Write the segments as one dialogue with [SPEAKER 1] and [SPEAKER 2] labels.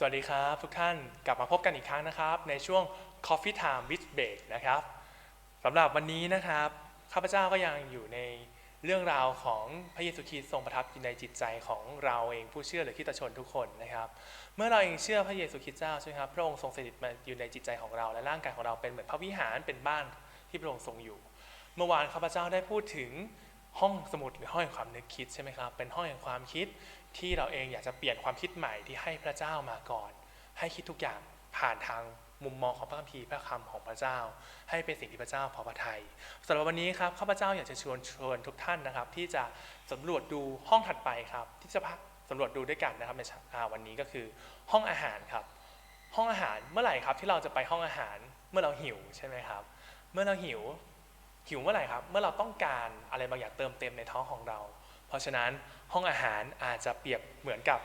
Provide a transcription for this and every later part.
[SPEAKER 1] สวัสดีครับทุกท่านกลับมาพบกันอีกครั้งนะครับ ในช่วง Coffee Time with Break นะครับสำหรับวันนี้นะครับข้าพเจ้าก็ยังอยู่ในเรื่องราวของพระเยซูคริสต์ทรงประทับอยู่ในจิตใจของเราเองผู้เชื่อหรือคริสตชนทุกคนนะครับ เมื่อเราเองเชื่อพระเยซูคริสต์เจ้าใช่ไหมครับพระองค์ทรงสถิตมาอยู่ในจิตใจของเรา และร่างกายของเราเป็นเหมือนพระวิหารเป็นบ้านที่พระองค์ทรงอยู่ เมื่อวานข้าพเจ้าได้พูดถึง ห้องสมุดหรือห้องแห่งความนึกคิดใช่ไหมครับ เป็นห้องแห่งความคิดที่เราเองอยากจะเปลี่ยนความคิดใหม่ที่ให้พระเจ้ามาก่อน ให้คิดทุกอย่างผ่านทางมุมมองของพระคัมภีร์พระคำของพระเจ้า ให้เป็นสิ่งที่พระเจ้าพอพระทัยสำหรับวันนี้ครับข้าพเจ้าอยากจะชวนชวนทุกท่านนะครับ ที่จะสำรวจดูห้องถัดไปครับ ที่จะพักสำรวจดูด้วยกันนะครับในวันนี้ก็คือห้องอาหารครับ ห้องอาหารเมื่อไหร่ครับที่เราจะไปห้องอาหารเมื่อเราหิวใช่ไหมครับ เมื่อเราหิว หิวเมื่อไหร่ครับ เมื่อเราต้องการอะไรบางอย่างเติมเต็มในท้องของเรา เพราะฉะนั้นห้องอาหารอาจจะเปรียบเหมือนกับ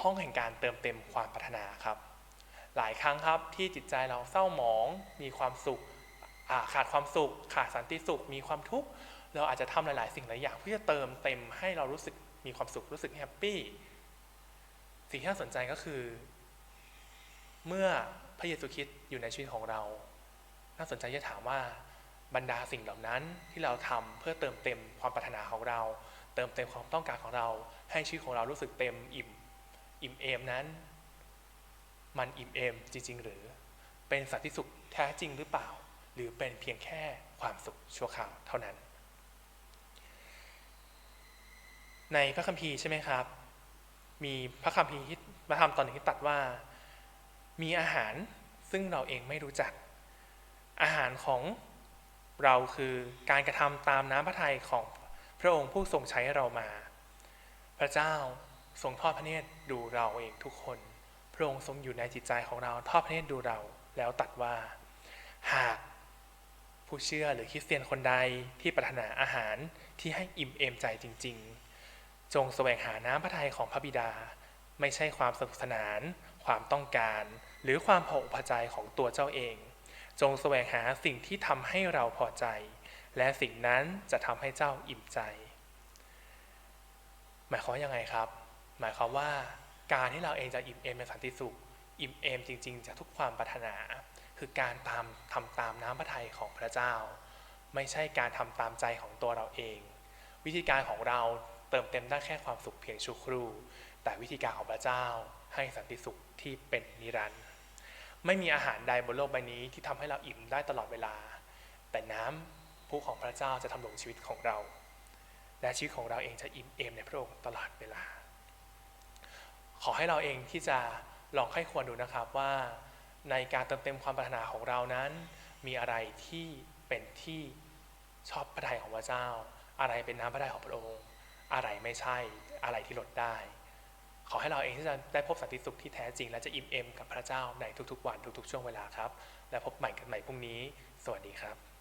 [SPEAKER 1] ห้องแห่งการเติมเต็มความปรารถนาครับ หลายครั้งครับที่จิตใจเราเศร้าหมอง มีความสุขขาดความสุข ขาดสันติสุข มีความทุกข์ เราอาจจะทำหลาย ๆ สิ่งหลายอย่างเพื่อเติมเต็มให้เรารู้สึกมีความสุขรู้สึกแฮปปี้ สิ่งที่น่าสนใจก็คือ เมื่อพระเยซูคริสต์อยู่ในชีวิตของเรา น่าสนใจจะถามว่า บรรดาสิ่งเหล่านั้นที่เราทำเพื่อเติมเต็มความปรารถนาของเรา เติมเต็มความต้องการของเรา ให้ชีวิตของเรารู้สึกเต็มอิ่ม อิ่มเอมนั้น มันอิ่มเอมจริง ๆ หรือ เป็นสันติสุขแท้จริงหรือเปล่า หรือเป็นเพียงแค่ความสุขชั่วคราวเท่านั้น ในพระคัมภีร์ใช่ไหมครับ มีพระคัมภีร์ที่พระธรรมตอนหนึ่งที่ตัดว่า มีอาหารซึ่งเราเองไม่รู้จัก อาหารของ เราคือการกระทำตามน้ำพระทัยของพระองค์ผู้ทรงใช้เรามา พระเจ้าทรงทอดพระเนตรดูเราเองทุกคน พระองค์ทรงอยู่ในจิตใจของเราทอดพระเนตรดูเรา แล้วตัดว่า หากผู้เชื่อหรือคริสเตียนคนใดที่ปรารถนาอาหารที่ให้อิ่มเอมใจจริง ๆ จงแสวงหาน้ำพระทัยของพระบิดา ไม่ใช่ความสนุกสนาน ความต้องการ หรือความพออุปใจของตัวเจ้าเอง จงแสวงหาสิ่งที่ทำให้เราพอใจ และสิ่งนั้นจะทำให้เจ้าอิ่มใจ หมายความยังไงครับ หมายความว่าการที่เราเองจะอิ่มเอมในสันติสุข อิ่มเอมจริงๆจากทุกความปรารถนา คือการตามทำตามน้ำพระทัยของพระเจ้า ไม่ใช่การทำตามใจของตัวเราเอง วิธีการของเราเติมเต็มได้แค่ความสุขเพียงชั่วครู่ แต่วิธีการของพระเจ้าให้สันติสุขที่เป็นนิรันดร์ ไม่มีอาหารใดบนโลกใบนี้ที่ทำให้เราอิ่มได้ตลอดเวลา แต่น้ำพุของพระเจ้าจะทำลงชีวิตของเรา และชีวิตของเราเองจะอิ่มเอมในพระองค์ตลอดเวลา ขอให้เราเองที่จะลองไข้ควรดูนะครับว่าในการเติมเต็มความปรารถนาของเรานั้น มีอะไรที่เป็นที่ชอบพระทัยของพระเจ้า อะไรเป็นน้ำพระทัยของพระองค์ อะไรไม่ใช่อะไรที่ลดได้ ขอให้เราเองที่จะได้พบสันติสุขที่แท้จริง และจะอิ่มเอมกับพระเจ้าในทุกๆวันทุกๆ ช่วงเวลาครับ และพบใหม่กันใหม่พรุ่งนี้ สวัสดีครับ